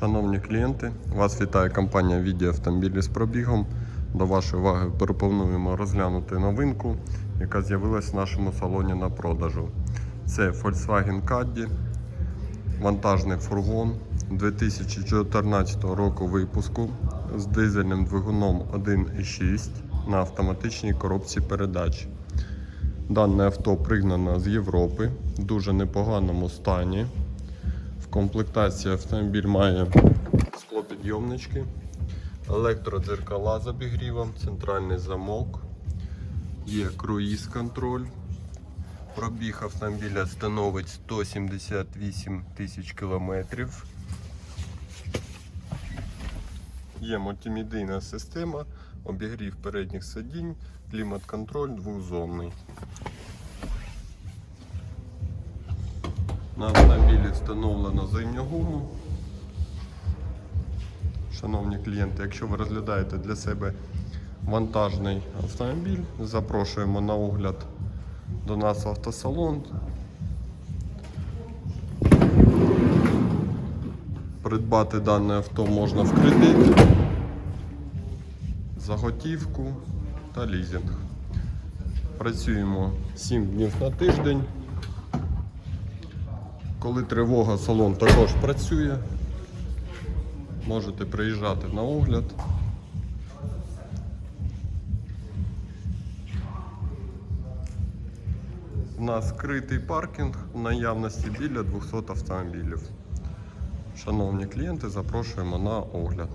Шановні клієнти, вас вітає компанія Віді автомобілі з пробігом. До вашої уваги пропонуємо розглянути новинку, яка з'явилась в нашому салоні на продажу. Це Volkswagen Caddy, вантажний фургон 2014 року випуску з дизельним двигуном 1.6 на автоматичній коробці передач. Дане авто пригнано з Європи в дуже непоганому стані. Комплектації автомобіль має склопідйомнички, електродзеркала з обігрівом, центральний замок, є круїз-контроль. Пробіг автомобіля становить 178 тисяч кілометрів. Є мультимедійна система, обігрів передніх сидінь, клімат-контроль двохзонний. На автомобілі встановлено зимню гуму. Шановні клієнти, якщо ви розглядаєте для себе вантажний автомобіль, запрошуємо на огляд до нас автосалон. Придбати дане авто можна в кредит, за готівку та лізинг. Працюємо 7 днів на тиждень. Коли тривога, салон також працює. Можете приїжджати на огляд. У нас скритий паркінг в наявності біля 200 автомобілів. Шановні клієнти, запрошуємо на огляд.